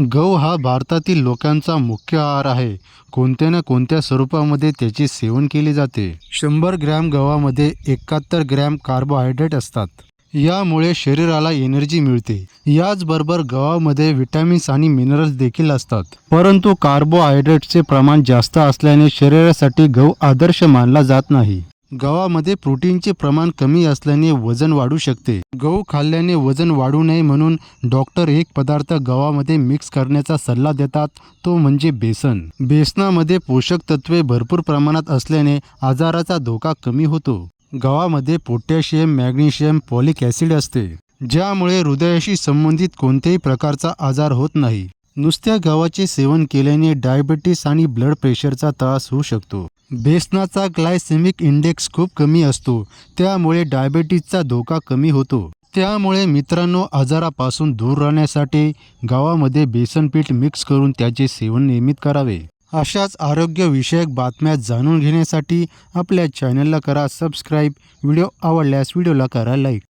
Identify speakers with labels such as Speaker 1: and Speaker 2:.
Speaker 1: गहू हा भारतातील लोकांचा मुख्य आहार आहे. कोणत्या ना कोणत्या स्वरूपामध्ये त्याचे सेवन केले जाते. शंभर ग्रॅम गव्हामध्ये एकाहत्तर ग्रॅम कार्बोहायड्रेट असतात. यामुळे शरीराला एनर्जी मिळते. याचबरोबर गव्हामध्ये विटॅमिन्स आणि मिनरल्स देखील असतात. परंतु कार्बोहायड्रेटचे प्रमाण जास्त असल्याने शरीरासाठी गहू आदर्श मानला जात नाही. गव्हामध्ये प्रोटीनचे प्रमाण कमी असल्याने वजन वाढू शकते. गहू खाल्ल्याने वजन वाढू नये म्हणून डॉक्टर एक पदार्थ गव्हामध्ये मिक्स करण्याचा सल्ला देतात तो म्हणजे बेसन. बेसनामध्ये पोषक तत्वे भरपूर प्रमाणात असल्याने आजाराचा धोका कमी होतो. गव्हामध्ये पोटॅशियम मॅग्नेशियम पॉलिक ॲसिड असते ज्यामुळे हृदयाशी संबंधित कोणत्याही प्रकारचा आजार होत नाही. नुसत्या गव्हाचे सेवन केल्याने डायबिटीस आणि ब्लड प्रेशरचा त्रास होऊ शकतो. बेसनाचा ग्लायसेमिक इंडेक्स खूप कमी असतो त्यामुळे डायबिटीसचा धोका कमी होतो. त्यामुळे मित्रांनो आजारापासून दूर राहण्यासाठी गावामध्ये बेसनपीठ मिक्स करून त्याचे सेवन नियमित करावे. अशाच आरोग्यविषयक बातम्या जाणून घेण्यासाठी आपल्या चॅनलला करा सबस्क्राईब व्हिडिओ आवडल्यास व्हिडिओला करा लाईक